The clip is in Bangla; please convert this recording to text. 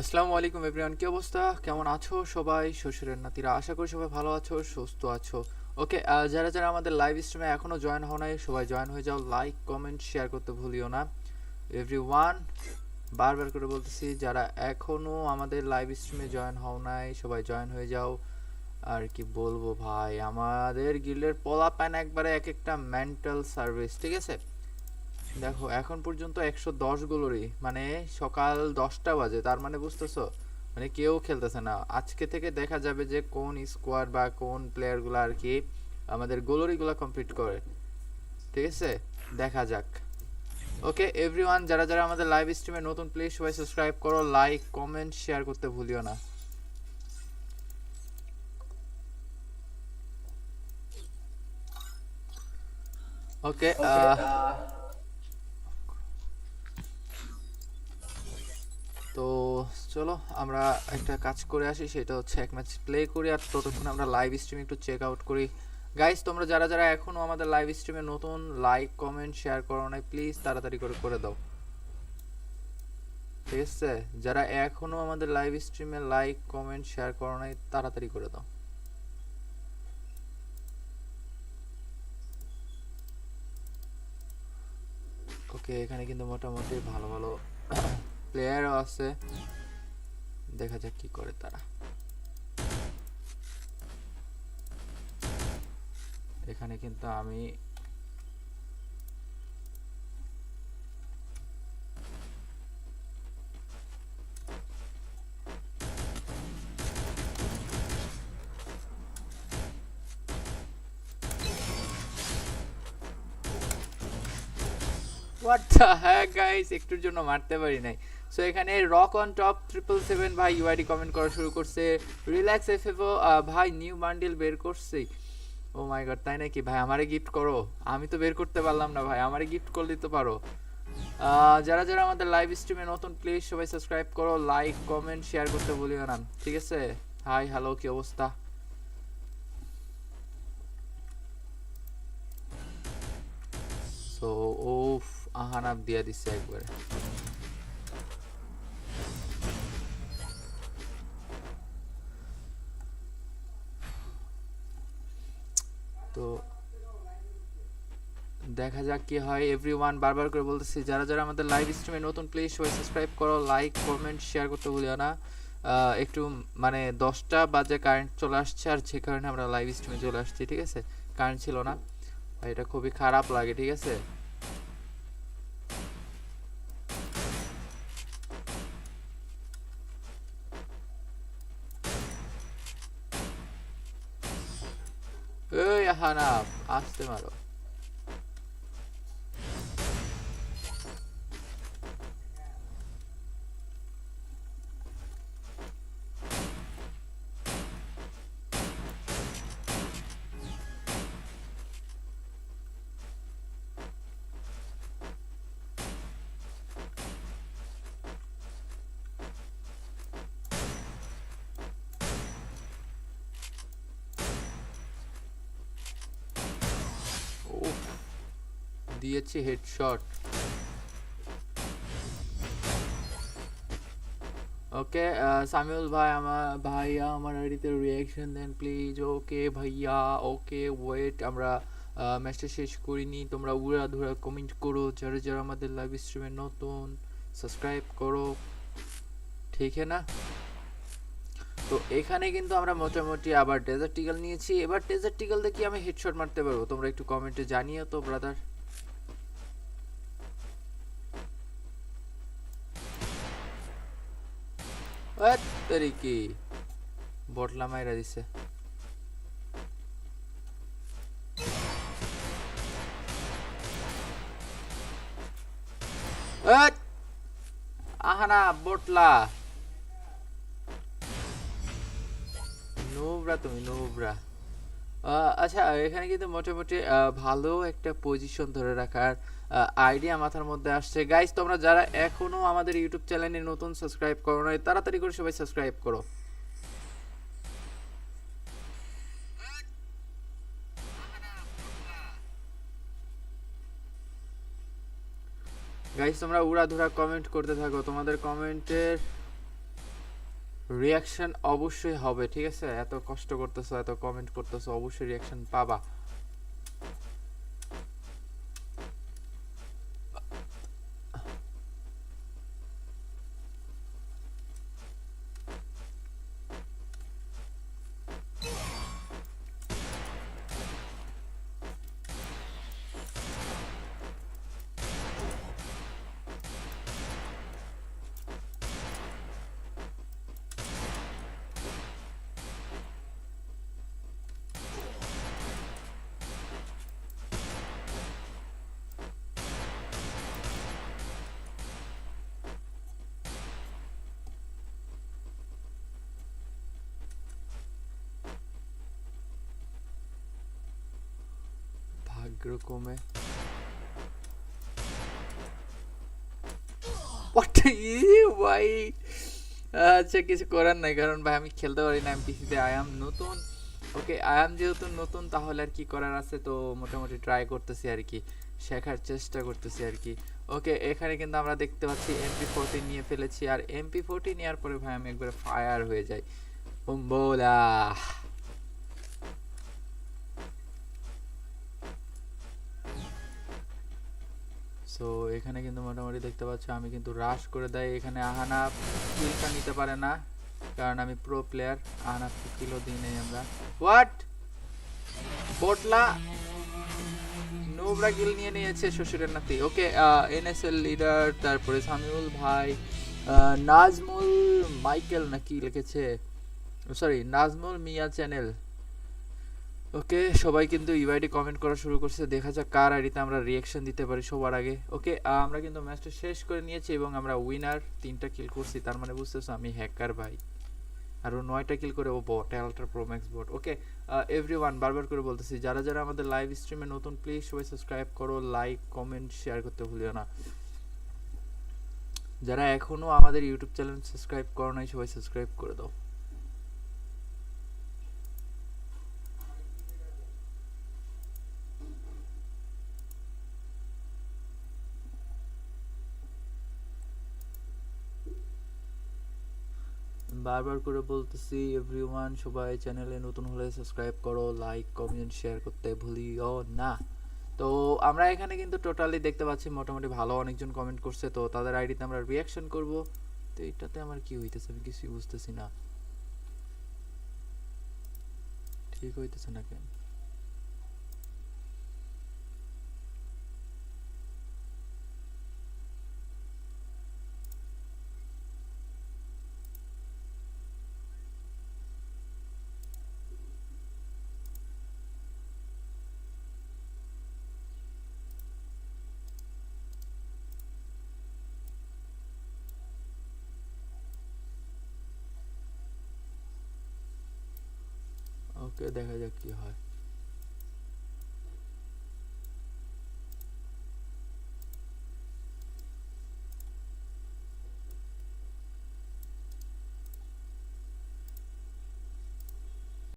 আসসালামু আলাইকুম এভরিওয়ান, কি অবস্থা? কেমন আছো সবাই? শ্বশুরের নাতিরা, আশা করি সবাই ভালো আছো, সুস্থ আছো। ওকে যারা যারা আমাদের লাইভ স্ট্রিমে এখনও জয়েন হও নাই, সবাই জয়েন হয়ে যাও লাইক কমেন্ট শেয়ার করতে ভুলিও না। এভরিওয়ান বারবার করে বলতেছি, যারা এখনও আমাদের লাইভ স্ট্রিমে জয়েন হও নাই, সবাই জয়েন হয়ে যাও। আর কি বলব ভাই, আমাদের গিল্ডের পোলা প্যান একবারে এক একটা মেন্টাল সার্ভিস ঠিক আছে? দেখো এখন পর্যন্ত একশো দশ গোলরই মানে সকাল দশটা বাজে তার মানে বুঝতেছো? মানে কেউ খেলতেছে না। আজকে থেকে দেখা যাবে যে কোন স্কোয়াড বা কোন প্লেয়ারগুলো আর কি আমাদের গোলরিগুলো কমপ্লিট করে। ঠিক আছে? দেখা যাক। ওকে এভরিওয়ান যারা যারা আমাদের লাইভ স্ট্রিমে নতুন প্লিজ সবাই সাবস্ক্রাইব করো লাইক কমেন্ট শেয়ার করতে ভুলিও না। ওকে তো চলো, আমরা একটা কাজ করে আসি, সেটা হচ্ছে এক ম্যাচ প্লে করি, আর ততক্ষণ আমরা লাইভ স্ট্রিম একটু চেক আউট করি। গাইস তোমরা যারা যারা এখনও আমাদের লাইভ স্ট্রিমে নতুন লাইক কমেন্ট শেয়ার করো নাই প্লিজ তাড়াতাড়ি করে করে দাও। ঠিক আছে? যারা এখনও আমাদের লাইভ স্ট্রিমে লাইক কমেন্ট শেয়ার করো নাই, তাড়াতাড়ি করে দাও। ওকে এখানে কিন্তু মোটামুটি ভালো ভালো প্লেয়ারও আছে। দেখা যাক কি করে তারা। এখানে কিন্তু আমি গাইস একটুর জন্য মারতে পারি নাই। সো এখানে rock on top triple seven ভাই ইউআইডি কমেন্ট করা শুরু করছে। রিল্যাক্স এফএফও ভাই নিউ বান্ডিল বের করছে। ও মাই গড তাই নাকি? ভাই, আমারে গিফট করো। আমি তো বের করতে পারলাম না ভাই, আমারে গিফট করলে তো পারো। যারা যারা আমাদের লাইভ স্ট্রিমে নতুন প্লিজ সবাই সাবস্ক্রাইব করো লাইক কমেন্ট শেয়ার করতে ভুলিও না। ঠিক আছে? হাই হ্যালো কি অবস্থা? সো ওফ আহানাব দিয়া দিচ্ছে একবারে। তো দেখা যাক কি হয়। এভরিওয়ান বারবার করে বলতেছি, যারা যারা আমাদের লাইভ স্ট্রিমে নতুন প্লিজ সবাই সাবস্ক্রাইব করো লাইক কমেন্ট শেয়ার করতে ভুলিও না। একটু মানে দশটা বাজে কারেন্ট চলে আসছে, আর যে কারণে আমরা লাইভ স্ট্রিমে চলে আসছি, ঠিক আছে? কারেন্ট ছিল না। এটা খুবই খারাপ লাগে, ঠিক আছে? harap. Ask them out. দিয়েছি হেডশট ওকে সামিউল ভাই আমার ভাইয়া, আমার আইডিতে রিয়াকশন দেন প্লিজ ওকে ভাইয়া ওকে ওয়েট আমরা ম্যাচটা শেষ করিনি। তোমরা উড়া ধুরা কমেন্ট করো, যারা যারা আমাদের লাইভ স্ট্রিমে নতুন সাবস্ক্রাইব করো। ঠিক না? তো এখানে কিন্তু আমরা মোটামুটি আবার ডেজার্ট টিগল নিয়েছি। এবার ডেজার্ট টিগল দিয়ে কি আমি হেডশট মারতে পারব। তোমরা একটু কমেন্টে জানিও তো ব্রাদার কি? বটলা মাইরা দিছে। আহানা বটলা নোবরা তুমি, নোবরা। আচ্ছা এখানে কিন্তু মোটামুটি ভালো একটা পজিশন ধরে রাখার আইডিয়া মাথার মধ্যে আসছে। গাইস তোমরা যারা এখনও আমাদের ইউটিউব চ্যানেলে নতুন সাবস্ক্রাইব করো নাই, তাড়াতাড়ি করে সবাই সাবস্ক্রাইব করো। গাইস তোমরা উড়াধুরা কমেন্ট করতে থাকো। তোমাদের কমেন্টের রিয়াকশন অবশ্যই হবে, ঠিক আছে? এত কষ্ট করতেছো, এত কমেন্ট করতেছো, অবশ্যই রিয়াকশন পাবা। You ভাই আচ্ছা কিছু করার নাই কারণ ভাই আমি খেলতে পারি না আমি পিসিতে আই এম নতুন ওকে আই এম যেহেতু নতুন তাহলে আর কি করার আছে তো মোটামুটি ট্রাই করতেছি আর কি শেখার চেষ্টা করতেছি আর কি ওকে এখানে কিন্তু আমরা দেখতে পাচ্ছি এমপি ফোরটি নিয়ে ফেলেছি আর এমপি ফোরটি নেওয়ার পরে ভাই আমি একবারে ফায়ার হয়ে যাই বোম্বোলা সো এখানে কিন্তু মোটামুটি দেখতে পাচ্ছ, আমি কিন্তু রাশ করে দেয়। এখানে আহানা কিলটা নিতে পারে না, কারণ আমি প্রো প্লেয়ার আহানা কিলো দিই নেই আমরা। হোয়াট বটলা নোবরা কিল নিয়ে নিয়েছে শ্বশুরের নাতি। ওকে এনএসএল লিডার তারপরে সামিউল ভাই নাজমুল মাইকেল নাকি লিখেছে। Sorry Nazmul Miah channel okay? সবাই কিন্তু ইউআইডি কমেন্ট করা শুরু করছে। দেখা যাক কার আইডিতে আমরা রিয়াকশন দিতে পারি সবার আগে। ওকে আমরা কিন্তু ম্যাচটা শেষ করে নিয়েছি এবং আমরা উইনার তিনটা কিল করছি। তার মানে বুঝতেছো আমি হ্যাকার ভাই। আর ও নয়টা কিল করে, ও bot ultra pro max bot okay everyone বারবার করে বলতেছি, যারা যারা আমাদের লাইভ স্ট্রিমে নতুন প্লিজ সবাই সাবস্ক্রাইব করো লাইক কমেন্ট শেয়ার করতে ভুলিও না। যারা এখনও আমাদের ইউটিউব চ্যানেল সাবস্ক্রাইব করো নাই, সবাই সাবস্ক্রাইব করে দাও। বারবার করে বলতেছি এভরিওয়ান সবাই চ্যানেলে নতুন হলে সাবস্ক্রাইব করো লাইক কমেন্ট শেয়ার করতে ভুলিও না। তো আমরা এখানে কিন্তু টোটালি দেখতে পাচ্ছি মোটামুটি ভালো অনেকজন কমেন্ট করছে, তো তাদের আইডিতে আমরা রিয়াকশন করব। তো এটাতে আমার কি হইতেছে আমি কিছুই বুঝতেছি না। ঠিক হইতেছে না কেন? ওকে দেখা যাক কি হয়।